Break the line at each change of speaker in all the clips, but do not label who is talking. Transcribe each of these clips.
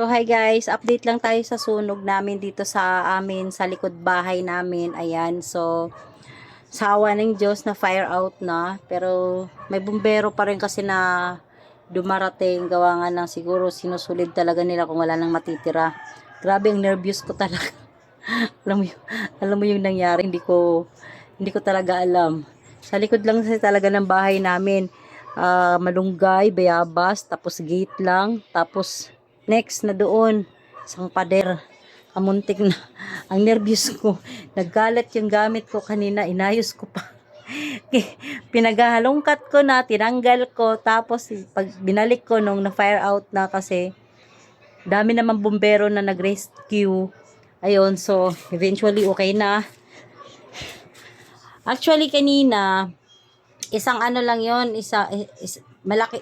So hi guys, update lang tayo sa sunog namin dito sa amin, sa likod bahay namin. Ayan, so sa awa ng Diyos na fire out na. Pero may bumbero pa rin kasi na dumarating. Gawa nga ng siguro sinusulid talaga nila kung wala nang matitira. Grabe ang nervous ko talaga. alam mo yung, alam mo yung nangyari, hindi ko hindi ko talaga alam. Sa likod lang kasi talaga ng bahay namin. Ah, malunggay, bayabas, tapos gate lang, tapos next na doon, isang pader. Kamuntik na. Ang nervous ko. Naggalat yung gamit ko kanina, inayos ko pa. Pinaghalongkat ko na, tinanggal ko, tapos pag binalik ko nung na-fire out na kasi, dami naman bumbero na nag-rescue. Ayun, so eventually okay na. Actually kanina, isang ano lang yon isa is, malaki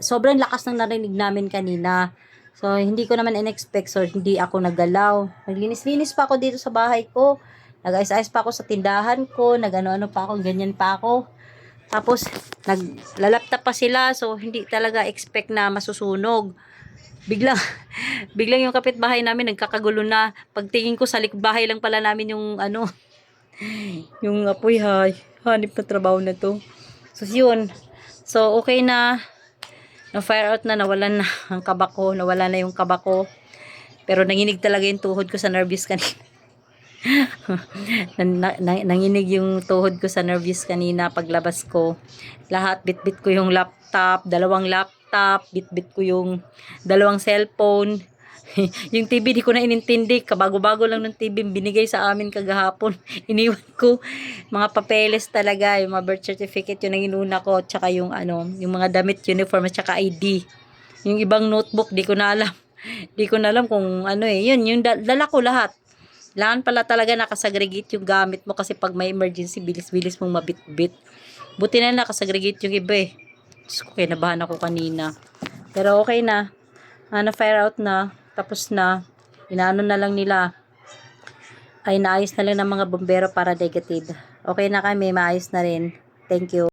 sobrang lakas ng narinig namin kanina. So, hindi ko naman in-expect. So, hindi ako naggalaw. Naglinis-linis pa ako dito sa bahay ko. Nag-ayos-ayos pa ako sa tindahan ko. Nag-ano-ano pa ako. Ganyan pa ako. Tapos, naglalaptop pa sila. So, hindi talaga expect na masusunog. Biglang, biglang yung kapitbahay namin nagkakagulo na. Pagtingin ko sa likod bahay lang pala namin yung ano, yung apoy ha. Hanip na trabaho na to. So, yun. So, okay na. Na fire out na, nawalan na ang kabako, nawala na yung kabako. Pero nanginig talaga yung tuhod ko sa nervous kanina. Nan- na- na- nanginig yung tuhod ko sa nervous kanina paglabas ko. Lahat, bit-bit ko yung laptop, dalawang laptop, bit-bit ko yung dalawang cellphone. yung TV di ko na inintindi, kabago-bago lang ng TV binigay sa amin kagahapon. Iniwan ko mga papeles talaga, yung mga birth certificate yung nanginuna ko, tsaka yung ano, yung mga damit, uniform, at tsaka ID. Yung ibang notebook, di ko na alam. di ko na alam kung ano eh. Yun, yung da- dala ko lahat. Kailangan pala talaga nakasagregate yung gamit mo kasi pag may emergency, bilis-bilis mong mabit-bit. Buti na nakasagregate yung iba eh. Diyos ko, kinabahan ako kanina. Pero okay na. Ah, na-fire out na. Tapos na. Inaano na lang nila. Ay, naayos na lang ng mga bombero para negative. Okay na kami, maayos na rin. Thank you.